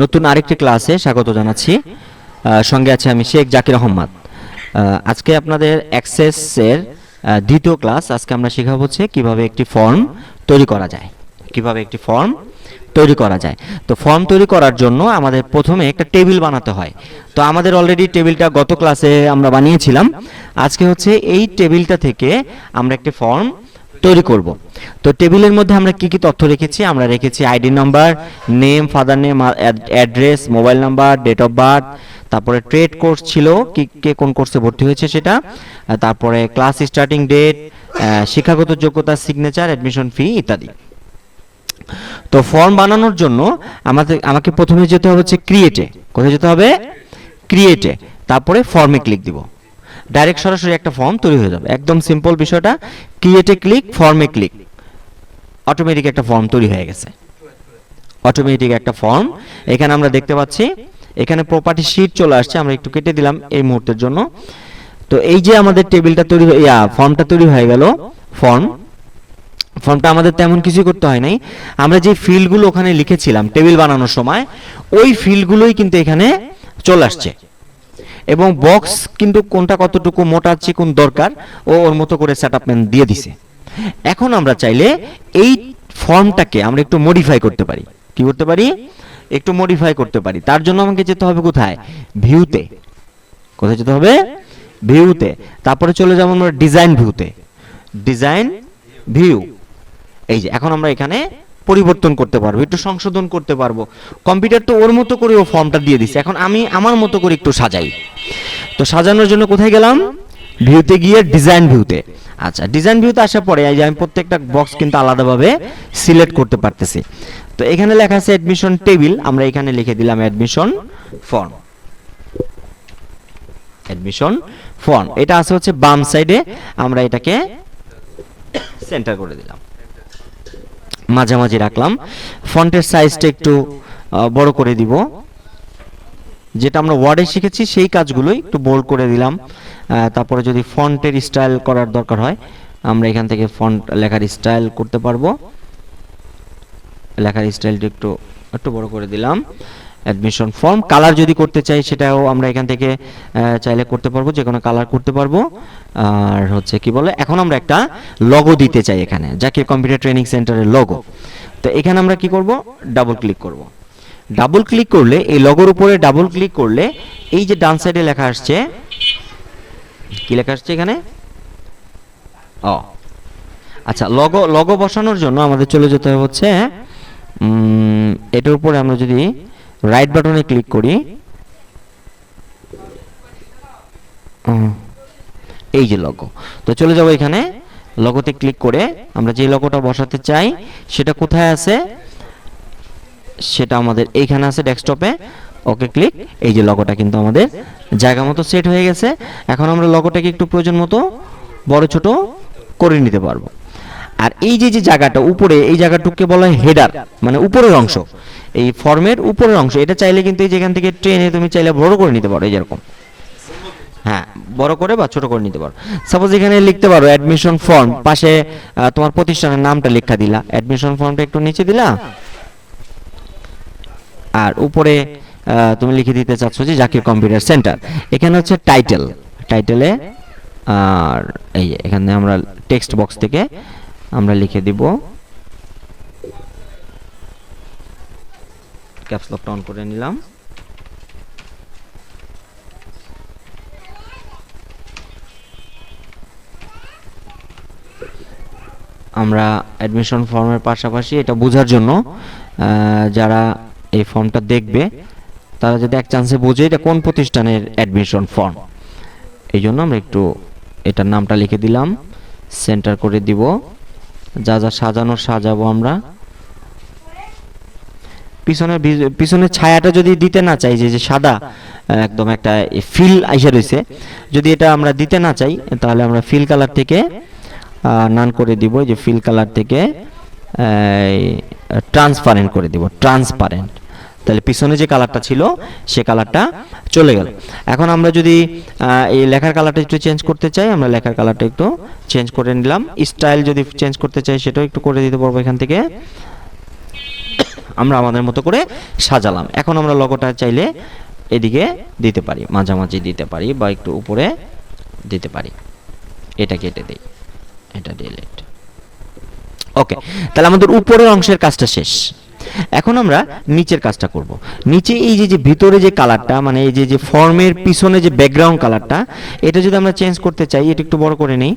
নতুন আরেকটি ক্লাসে স্বাগত জানাচ্ছি। সঙ্গে আছে আমি শেখ জাকির আহম্মদ। আজকে আপনাদের অ্যাক্সেসের দ্বিতীয় ক্লাস আজকে আমরা শেখাবো হচ্ছে কীভাবে একটি ফর্ম তৈরি করা যায়। কীভাবে একটি ফর্ম তৈরি করা যায়। তো ফর্ম তৈরি করার জন্য আমাদের প্রথমে একটা টেবিল বানাতে হয়। তো আমাদের অলরেডি টেবিলটা গত ক্লাসে আমরা বানিয়েছিলাম। আজকে হচ্ছে এই টেবিলটা থেকে আমরা একটি ফর্ম তৈরি করব। তো টেবিলের মধ্যে আমরা কি কি তথ্য রেখেছি? আমরা রেখেছি ID number, name, father name address, mobile number, date of birth, তারপরে ট্রেড কোর্স ছিল, কি, কে কোন কোর্সে ভর্তি হয়েছে সেটা তারপরে ক্লাস স্টার্টিং ডেট শিক্ষাগত যোগ্যতা, সিগনেচার, অ্যাডমিশন ফি ইত্যাদি। তো ফর্ম বানানোর জন্য আমাদের, আমাকে প্রথমে যেতে হবে হচ্ছে ক্রিয়েটে কোথায় যেতে হবে? ক্রিয়েটে তারপরে ফর্মে ক্লিক দিব। ডাইরেক্ট সরাসরি একটা ফর্ম তৈরি হয়ে যাবে। একদম সিম্পল বিষয়টা ক্রিয়েটে ক্লিক ফর্মে ক্লিক অটোমেটিক একটা ফর্ম তৈরি হয়ে গেছে। অটোমেটিক একটা ফর্ম এখানে আমরা দেখতে পাচ্ছি, এখানে প্রপার্টি শিট চলে আসছে, আমরা একটু কেটে দিলাম এই মুহূর্তের জন্য। তো এই যে আমাদের টেবিলটা তৈরি ইয়া ফর্মটা তৈরি হয়ে গেল ফর্ম ফর্মটা আমাদের তেমন কিছু করতে হয় নাই। আমরা যে ফিল্ডগুলো ওখানে লিখেছিলাম টেবিল বানানোর সময়, ওই ফিল্ডগুলোই কিন্তু এখানে চলে আসছে। এবং বক্স কিন্তু কোনটা কতটুকু মোটা চিকুন দরকার, ও ওর মতো করে সেট দিয়ে দিছে। এখন আমরা চাইলে এই ফর্মটাকে আমরা একটু মডিফাই করতে পারি। কি করতে পারি? একটু মডিফাই করতে পারি। তার জন্য আমাকে যেতে হবে কোথায়? ভিউতে কোথায় যেতে হবে? ভিউতে তারপরে চলে যাব আমরা ডিজাইন ভিউতে ডিজাইন ভিউ এই যে, এখন আমরা এখানে পরিবর্তন করতে পারব, একটু সংশোধন করতে পারব। কম্পিউটার তো ওর মতো করে ও ফর্মটা দিয়ে দিছে। এখন আমি আমার মতো করে একটু সাজাই। তো সাজানোর জন্য কোথায় গেলাম? ভিউতে গিয়ে ডিজাইন ভিউতে আচ্ছা ডিজাইন ভিউতে আসার পরে এই যে আমি প্রত্যেকটা বক্স কিন্তু আলাদাভাবে সিলেক্ট করতে পারতেছি। তো এখানে লেখা আছে অ্যাডমিশন টেবিল আমরা এখানে লিখে দিলাম অ্যাডমিশন ফর্ম অ্যাডমিশন ফর্ম এটা আছে হচ্ছে বাম সাইডে আমরা এটাকে সেন্টার করে দিলাম। মাঝামাঝি রাখলাম। ফন্টের সাইজটা একটু বড় করে দিব। যেটা আমরা ওয়ার্ডে শিখেছি, সেই কাজগুলোই একটু বোল্ড করে দিলাম। তারপরে যদি ফন্টের স্টাইল করার দরকার হয়, আমরা এখান থেকে ফন্ট লেখার স্টাইল করতে পারব। লেখার স্টাইলটা একটু একটু বড় করে দিলাম। অ্যাডমিশন ফর্ম কালার যদি করতে চাই সেটাও আমরা এখান থেকে চাইলে করতে পারব যে কোনো কালার করতে পারব। আর হচ্ছে কি বলে, এখন আমরা একটা লগো দিতে চাই এখানে, যাকে কম্পিউটার ট্রেনিং সেন্টারের লগো তো এখানে আমরা কি করব? ডাবল ক্লিক করব। ডাবল ক্লিক করলে, এই লগোর উপরে ডাবল ক্লিক করলে, এই যে ডান সাইডে লেখা আসছে, কি লেখা আসছে এখানে? ও আচ্ছা লগো লগো বসানোর জন্য আমাদের চলে যেতে হচ্ছে এটার উপরে আমরা যদি রাইট বাটনে ক্লিক করি। এই যে লগো তো চলে যাব এখানে। লগোতে ক্লিক করে আমরা যে লগোটা বসাতে চাই, সেটা কোথায় আছে? সেটা আমাদের এইখানে আছে ডেস্কটপে ওকে ক্লিক এই যে লগোটা কিন্তু আমাদের জায়গা মতো সেট হয়ে গেছে। এখন আমরা লগোটাকে একটু প্রয়োজন মতো বড় ছোট করে নিতে পারব। আর এই যে যে জায়গাটা উপরে, এই জায়গাটুকুকে বলা হয় হেডার মানে উপরের অংশ। এই ফর্মের উপরের অংশ, এটা চাইলে কিন্তু এই যেখান থেকে ট্রেনে তুমি চাইলে বড় করে নিতে পারো, এই যেরকম। হ্যাঁ বড় করে বা ছোট করে নিতে পারো। সাপোজ এখানে লিখতে পারো অ্যাডমিশন ফর্ম পাশে তোমার প্রতিষ্ঠানের নামটা লেখা দিলা। অ্যাডমিশন ফর্মটা একটু নিচে দিলা। আর উপরে তুমি লিখে দিতে চাচ্ছ যে জাকির কম্পিউটার সেন্টার এখানে হচ্ছে টাইটেল টাইটেলে আর এই এখানে আমরা টেক্সট বক্স থেকে আমরা লিখে দিব। ক্যাপস লকটা অন করে নিলাম। আমরা অ্যাডমিশন ফর্মের পাশাপাশি এটা বোঝার জন্য যারা এই ফর্মটা দেখবে, তারা যদি এক চান্সে বোঝে এটা কোন প্রতিষ্ঠানের অ্যাডমিশন ফর্ম এই জন্য আমরা একটু এটার নামটা লিখে দিলাম সেন্টার করে দিব। যা যা সাজানোর সাজাবো আমরা। পিছনের বি- পিছনের ছায়াটা যদি দিতে না চাই, যে সাদা একদম একটা ফিল আইসা রয়েছে, যদি এটা আমরা দিতে না চাই, তাহলে আমরা ফিল কালার থেকে নান করে দিব। যে ফিল কালার থেকে ট্রান্সপারেন্ট করে দিব ট্রান্সপারেন্ট তাহলে পিছনে যে কালারটা ছিল, সে কালারটা চলে গেল। এখন আমরা যদি এই লেখার কালারটা একটু চেঞ্জ করতে চাই, আমরা লেখার কালারটা একটু চেঞ্জ করে নিলাম। স্টাইল যদি চেঞ্জ করতে চাই, সেটাও একটু করে দিতে পারব এখান থেকে। আমরা আমাদের মতো করে সাজালাম। এখন আমরা লগোটা চাইলে এদিকে দিতে পারি, মাঝামাঝি দিতে পারি বা একটু উপরে দিতে পারি। এটা কেটে দিই, এটা ডিলিট ওকে তাহলে আমাদের উপরের অংশের কাজটা শেষ। এখন আমরা নিচের কাজটা করব। নিচে এই যে যে ভিতরে যে কালারটা মানে এই যে যে ফর্মের পিছনে যে ব্যাকগ্রাউন্ড কালারটা এটা যদি আমরা চেঞ্জ করতে চাই, এটা একটু বড় করে নেই।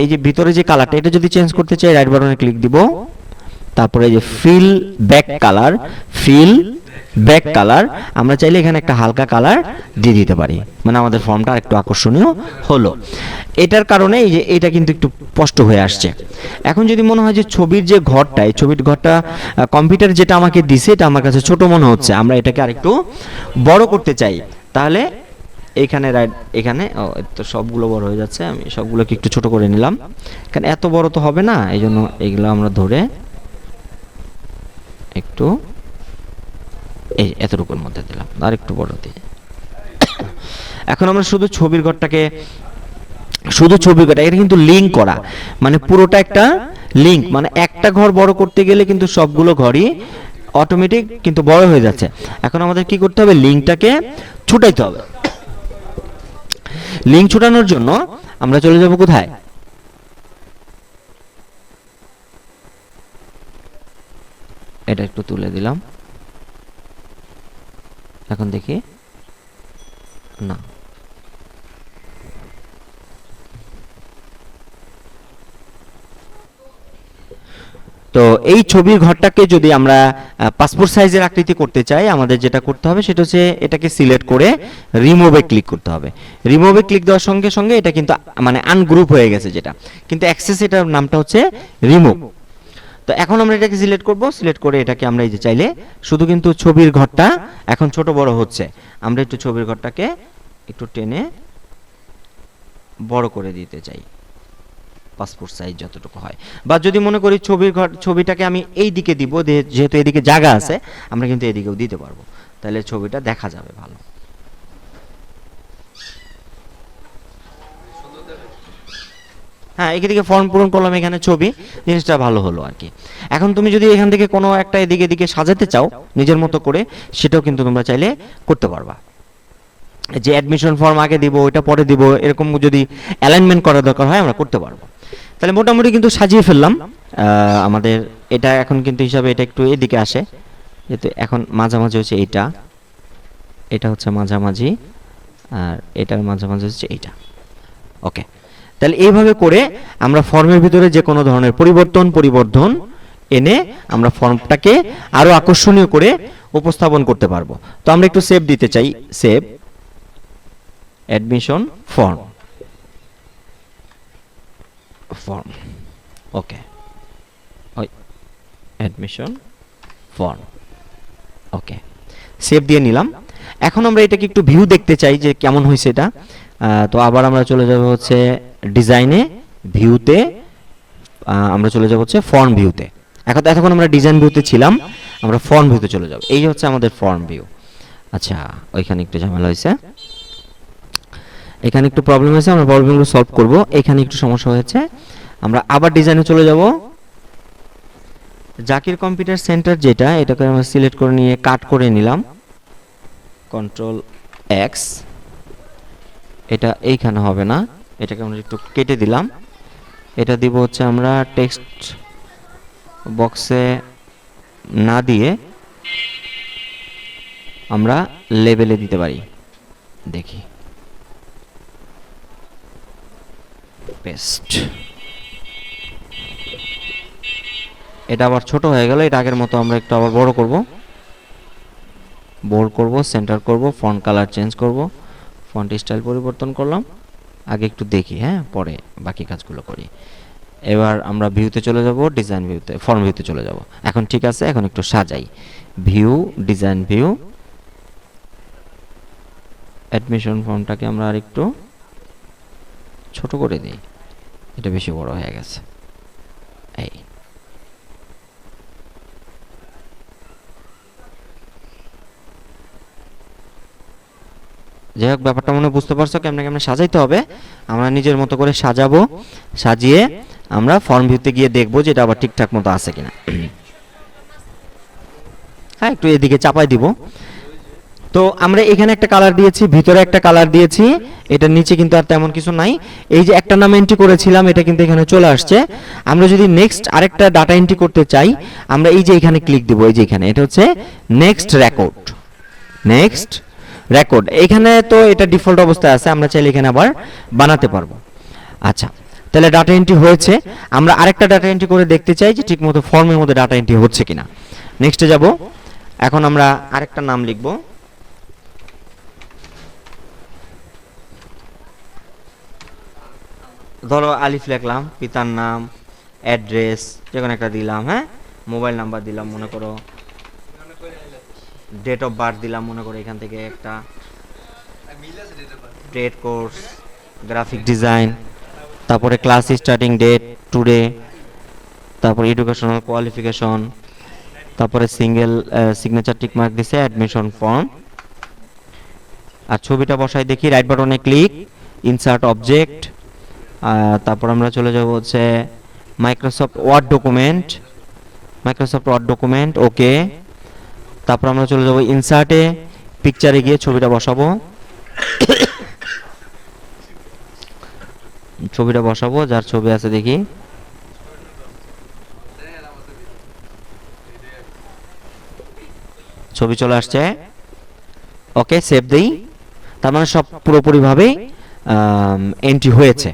এই যে ভিতরে যে কালারটা এটা যদি চেঞ্জ করতে চাই রাইট বাটনে ক্লিক দিব। তারপরে যে fill back colour fill back colour আমরা চাইলে এখানে একটা হালকা কালার দিয়ে দিতে পারি। মানে আমাদের ফর্মটা একটু আকর্ষণীয় হলো। এটার কারণে এই যে এটা কিন্তু একটু স্পষ্ট হয়ে আসছে। এখন যদি মনে হয় যে ছবির যে ঘরটা, এই ছবির ঘরটা কম্পিউটার যেটা আমাকে দিছে, এটা আমার কাছে ছোট মনে হচ্ছে। আমরা এটাকে আরেকটু বড় করতে চাই। তাহলে এখানে রাইট এখানে, ও তো সবগুলো বড় হয়ে যাচ্ছে। আমি সবগুলোকে একটু ছোট করে নিলাম। কারণ এত বড় তো হবে না। এই জন্য এগুলো আমরা ধরে একটু। এই এতটুকুর মধ্যে দিলাম, আর একটু বড় দিয়ে। এখন আমরা শুধু ছবির ঘরটাকে, শুধু ছবির ঘরটা, এটা কিন্তু লিঙ্ক করা। মানে পুরোটা একটা লিঙ্ক মানে একটা ঘর বড় করতে গেলে কিন্তু সবগুলো ঘরই অটোমেটিক কিন্তু বড় হয়ে যাচ্ছে। এখন আমাদের কি করতে হবে? লিঙ্কটাকে ছুটাইতে হবে। লিঙ্ক ছুটানোর জন্য আমরা চলে যাব কোথায়? এটা একটু তুলে দিলাম। এখন দেখি। না। তো এই ছবির ঘরটাকে যদি আমরা পাসপোর্ট সাইজের আকৃতি করতে চাই, আমাদের যেটা করতে হবে সেটা হচ্ছে এটাকে সিলেক্ট করে রিমুভে ক্লিক করতে হবে। রিমুভে ক্লিক দেওয়ার সঙ্গে সঙ্গে এটা কিন্তু মানে আনগ্রুপ হয়ে গেছে যেটা। কিন্তু অ্যাক্সেস এটার নামটা হচ্ছে রিমুভ তো এখন আমরা এটাকে সিলেক্ট করব। সিলেক্ট করে এটাকে আমরা এই যে চাইলে শুধু কিন্তু ছবির ঘরটা এখন ছোট বড় হচ্ছে। আমরা একটু ছবির ঘরটাকে একটু টেনে বড় করে দিতে চাই। পাসপোর্ট সাইজ যতটুকু হয়। বা যদি মনে করি ছবির ঘর, ছবিটাকে আমি এই দিকে দিব যেহেতু এদিকে জায়গা আছে, আমরা কিন্তু এদিকেও দিতে পারব। তাহলে ছবিটা দেখা যাবে ভালো। হ্যাঁ এদিকে ফর্ম পূরণ করলাম, এখানে ছবি। জিনিসটা ভালো হলো আর কি। এখন তুমি যদি এখান থেকে কোনো একটা এদিকে এদিকে সাজাতে চাও, নিজের মতো করে, সেটাও কিন্তু তোমরা চাইলে করতে পারবা। যে অ্যাডমিশন ফর্ম আগে দিব, ওইটা পরে দিব, এরকম যদি অ্যালাইনমেন্ট করা দরকার হয়, আমরা করতে পারব। তাহলে মোটামুটি কিন্তু সাজিয়ে ফেললাম। আমাদের এটা এখন কিন্তু হিসাবে এটা একটু এদিকে আসে। যেহেতু এখন মাঝামাঝি হচ্ছে এইটা। এটা হচ্ছে মাঝামাঝি, আর এটার মাঝামাঝি হচ্ছে এইটা। ওকে তাহলে এইভাবে করে আমরা ফর্মের ভিতরে যে কোনো ধরনের পরিবর্তন, পরিবর্ধন এনে আমরা ফর্মটাকে আরও আকর্ষণীয় করে উপস্থাপন করতে পারব। তো আমরা একটু সেভ দিতে চাই। Save admission form form okay admission form okay save দিয়ে নিলাম। এখন আমরা এটাকে একটু ভিউ দেখতে চাই যে কেমন হয়েছে এটা। তো আবার আমরা চলে যাব হচ্ছে ডিজাইনে, ভিউতে আমরা চলে যাব হচ্ছে ফর্ম ভিউতে। এখন এতক্ষণ আমরা ডিজাইন ভিউতে ছিলাম, আমরা ফর্ম ভিউতে চলে যাব। এই হচ্ছে আমাদের ফর্ম ভিউ। আচ্ছা ওইখানে একটু ঝামেলা হয়েছে। এখানে একটু প্রবলেম হয়েছে, আমরা প্রবলেমগুলো সলভ করব। এখানে একটু সমস্যা হয়েছে। আমরা আবার ডিজাইনে চলে যাব। জাকির কম্পিউটার সেন্টার যেটা, এটাকে আমরা সিলেক্ট করে নিয়ে কাট করে নিলাম। কন্ট্রোল এক্স এটা এইখানে হবে না। এটাকে আমরা একটু কেটে দিলাম। এটা দিব হচ্ছে আমরা টেক্সট বক্সে না দিয়ে আমরা লেবেলে দিতে পারি। দেখি। পেস্ট এটা আবার ছোট হয়ে গেল, এটা আগের মতো আমরা একটু আবার বড় করব। বোল্ড করব সেন্টার করব ফন্ট কালার চেঞ্জ করব ফন্ট স্টাইল পরিবর্তন করলাম। আগে একটু দেখি হ্যাঁ? পরে বাকি কাজগুলো করি। এবার আমরা ভিউতে চলে যাব ডিজাইন ভিউতে ফর্ম ভিউতে চলে যাব। এখন ঠিক আছে, এখন একটু সাজাই। ভিউ ডিজাইন ভিউ অ্যাডমিশন ফর্মটাকে আমরা আর একটু ছোট করে দিই। এটা বেশি বড় হয়ে গেছে। যাই হোক, ব্যাপারটা মনে বুঝতে পারছ, কেমনে কেমনে সাজাইতে হবে। আমরা নিজের মতো করে সাজাবো, সাজিয়ে আমরা ফর্ম ভিউতে গিয়ে দেখব যে এটা আবার ঠিকঠাক মতো আছে কিনা। হ্যাঁ একটু এদিকে চাপাই দিব। তো আমরা এখানে একটা কালার দিয়েছি, ভিতরে একটা কালার দিয়েছি। এটার নিচে কিন্তু আর তেমন কিছু নাই। এই যে একটা নাম এন্ট্রি করেছিলাম, এটা কিন্তু এখানে চলে আসছে। আমরা যদি নেক্সট আরেকটা ডাটা এন্ট্রি করতে চাই, আমরা এই যে এখানে ক্লিক দিব, এই যে এখানে। এটা হচ্ছে নেক্সট রেকর্ড নেক্সট রেকর্ড এখানে তো এটা ডিফল্ট অবস্থায় আছে, আমরা চাইলে এখানে আবার বানাতে পারব। আচ্ছা তাহলে ডাটা এন্ট্রি হয়েছে। আমরা আরেকটা ডাটা এন্ট্রি করে দেখতে চাই যে ঠিকমতো ফর্মের মধ্যে ডাটা এন্ট্রি হচ্ছে কিনা। নেক্সটে যাব। এখন আমরা আরেকটা নাম লিখব। ধরো আলিফ লিখলাম, পিতার নাম অ্যাড্রেস যে কোনো একটা দিলাম হ্যাঁ? মোবাইল নাম্বার দিলাম, মনে করো। ডেট অফ বার্থ দিলাম, মনে করো এখান থেকে একটা ট্রেড কোর্স গ্রাফিক ডিজাইন তারপরে ক্লাস স্টার্টিং ডেট টুডে তারপরে এডুকেশনাল কোয়ালিফিকেশন তারপরে সিঙ্গেল সিগনেচার টিক মার্ক দিছে অ্যাডমিশন ফর্ম আর ছবিটা বসাই দেখি রাইট বাটনে ক্লিক ইনসার্ট অবজেক্ট তারপর আমরা চলে যাব হচ্ছে Microsoft Word document Microsoft Word document okay তারপর আমরা চলে যাব ইনসার্টে পিকচারে গিয়ে ছবিটা বসাবো। ছবিটা বসাবো, যার ছবি আছে দেখি। ছবি চলে আসছে। ওকে সেভ দেই। তার মানে সব পুরোপুরিভাবে এন্ট্রি হয়েছে।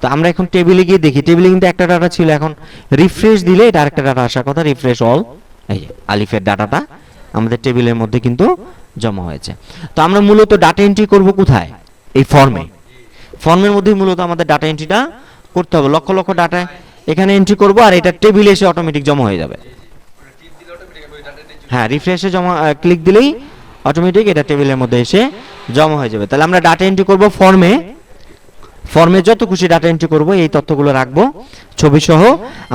তো আমরা এখন টেবিলে গিয়ে দেখি। টেবিলে কিন্তু একটা ডাটা ছিল, এখন রিফ্রেশ দিলে এটা আরেকটা ডাটা আসার কথা রিফ্রেশ অল এই আলিফের ডাটাটা আমাদের টেবিলের মধ্যে কিন্তু জমা হয়েছে। তো আমরা মূলত ডাটা এন্ট্রি করব কোথায়? এই ফর্মে ফর্মের মধ্যে মূলত আমাদের ডাটা এন্ট্রিটা করতে হবে। লক্ষ লক্ষ ডাটা এখানে এন্ট্রি করব আর এটা টেবিলে এসে অটোমেটিক জমা হয়ে যাবে। হ্যাঁ রিফ্রেশে জমা ক্লিক দিলেই অটোমেটিক এটা টেবিলের মধ্যে এসে জমা হয়ে যাবে। তাহলে আমরা ডাটা এন্ট্রি করব ফর্মে ফর্মে যত খুশি ডাটা এন্ট্রি করব, এই তথ্যগুলো রাখব। ছবি সহ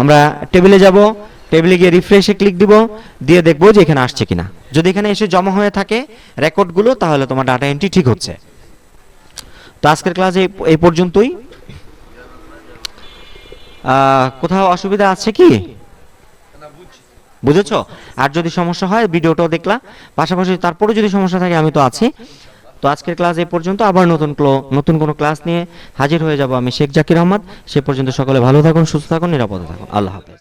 আমরা টেবিলে যাব টেবিলে গিয়ে রিফ্রেশে ক্লিক দিব, দিয়ে দেখব যে এখানে আসছে কিনা। যদি এখানে এসে জমা হয়ে থাকে রেকর্ডগুলো তাহলে তোমার ডাটা এন্ট্রি ঠিক হচ্ছে। তো আজকের ক্লাস এই পর্যন্তই। কোথাও অসুবিধা আছে কি? বুঝেছ? আর যদি সমস্যা হয় ভিডিওটাও দেখলা। পাশাপাশি তারপরে যদি সমস্যা থাকে, আমি তো আছি। তো আজকের ক্লাস এই পর্যন্ত আবার নতুন নতুন কোনো ক্লাস নিয়ে হাজির হয়ে যাব আমি শেখ জাকির আহমদ। সে পর্যন্ত সকলে ভালো থাকুন, সুস্থ থাকুন, নিরাপদে থাকুন। আল্লাহ হাফেজ।